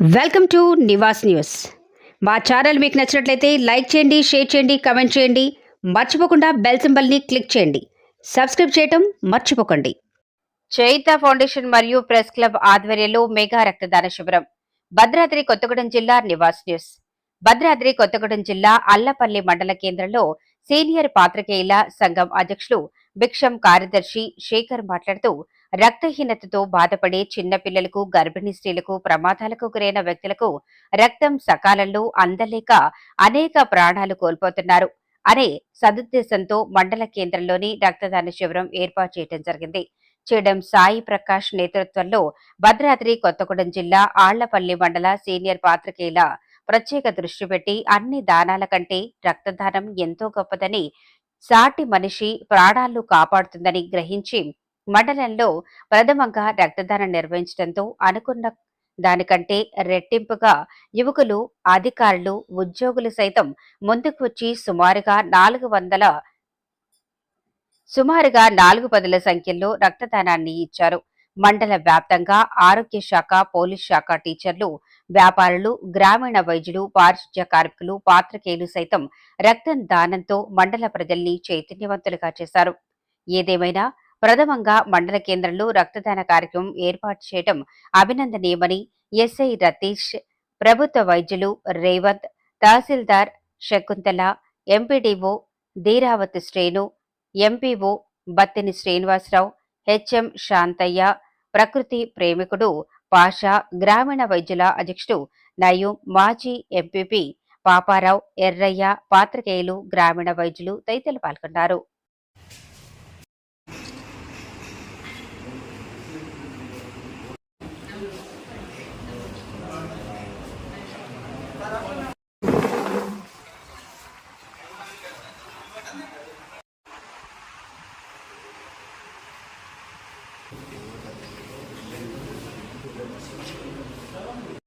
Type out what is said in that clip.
Welcome to Nivas news. మా channel మీకు నచ్చినట్లయితే లైక్ చేయండి షేర్ చేయండి కమెంట్ చేయండి. మర్చిపోకుండా బెల్ సింబల్ని క్లిక్ చేయండి. సబ్స్క్రైబ్ చేయటం మర్చిపోకండి. చైత ఫౌండేషన్ మరియు ప్రెస్ క్లబ్ ఆధ్వర్యంలో మెగా రక్తదాన శిబిరం. భద్రాద్రి కొత్తగూడెం జిల్లా నివాస్ న్యూస్. భద్రాద్రి కొత్తగూడెం జిల్లా అల్లపల్లి మండల కేంద్రంలో సీనియర్ పాత్రికేయుల సంఘం అధ్యక్షులు భిక్షం కార్యదర్శి శేఖర్ మాట్లాడుతూ రక్తహీనతతో బాధపడే చిన్నపిల్లలకు గర్భిణీ స్త్రీలకు ప్రమాదాలకు గురైన వ్యక్తులకు రక్తం సకాలంలో అందలేక అనేక ప్రాణాలు కోల్పోతున్నారు అనే సదుద్దేశంతో మండల కేంద్రంలోని రక్తదాన శిబిరం ఏర్పాటు చేయడం జరిగింది. చేయడం సాయి ప్రకాష్ నేతృత్వంలో భద్రాద్రి కొత్తగూడెం జిల్లా ఆళ్ళపల్లి మండల సీనియర్ పాత్రికేయుల ప్రత్యేక దృష్టి పెట్టి అన్ని దానాల కంటే రక్తదానం ఎంతో గొప్పదని సాటి మనిషి ప్రాణాలు కాపాడుతుందని గ్రహించి మండలంలో ప్రథమంగా రక్తదానం నిర్వహించడంతో అనుకున్న దానికంటే రెట్టింపుగా యువకులు అధికారులు ఉద్యోగులు సైతం ముందుకు వచ్చి సుమారుగా నాలుగు వందల సుమారుగా నాలుగు పదుల సంఖ్యలో రక్తదానాన్ని ఇచ్చారు. మండల వ్యాప్తంగా ఆరోగ్య శాఖ పోలీస్ శాఖ టీచర్లు వ్యాపారులు గ్రామీణ వైద్యులు పారిశుధ్య కార్మికులు పాత్రికేయులు సైతం రక్తం దానంతో మండల ప్రజల్ని చైతన్యవంతులుగా చేశారు. ఏదేమైనా ప్రథమంగా మండల కేంద్రంలో రక్తదాన కార్యక్రమం ఏర్పాటు చేయడం అభినందనీయమని ఎస్ఐ రతీష్ ప్రభుత్వ వైద్యులు రేవంత్ తహసీల్దార్ Shakuntala MPDO Dheeravath Srenu MPO Battini Srinivasarao HM Shantaiah ప్రకృతి ప్రేమికుడు పాషా గ్రామీణ వైద్యుల అధ్యక్షుడు నయూం మాజీ ఎంపీపీ పాపారావు ఎర్రయ్య పాత్రికేయులు గ్రామీణ వైద్యులు తదితరులు పాల్గొన్నారు. 사람들이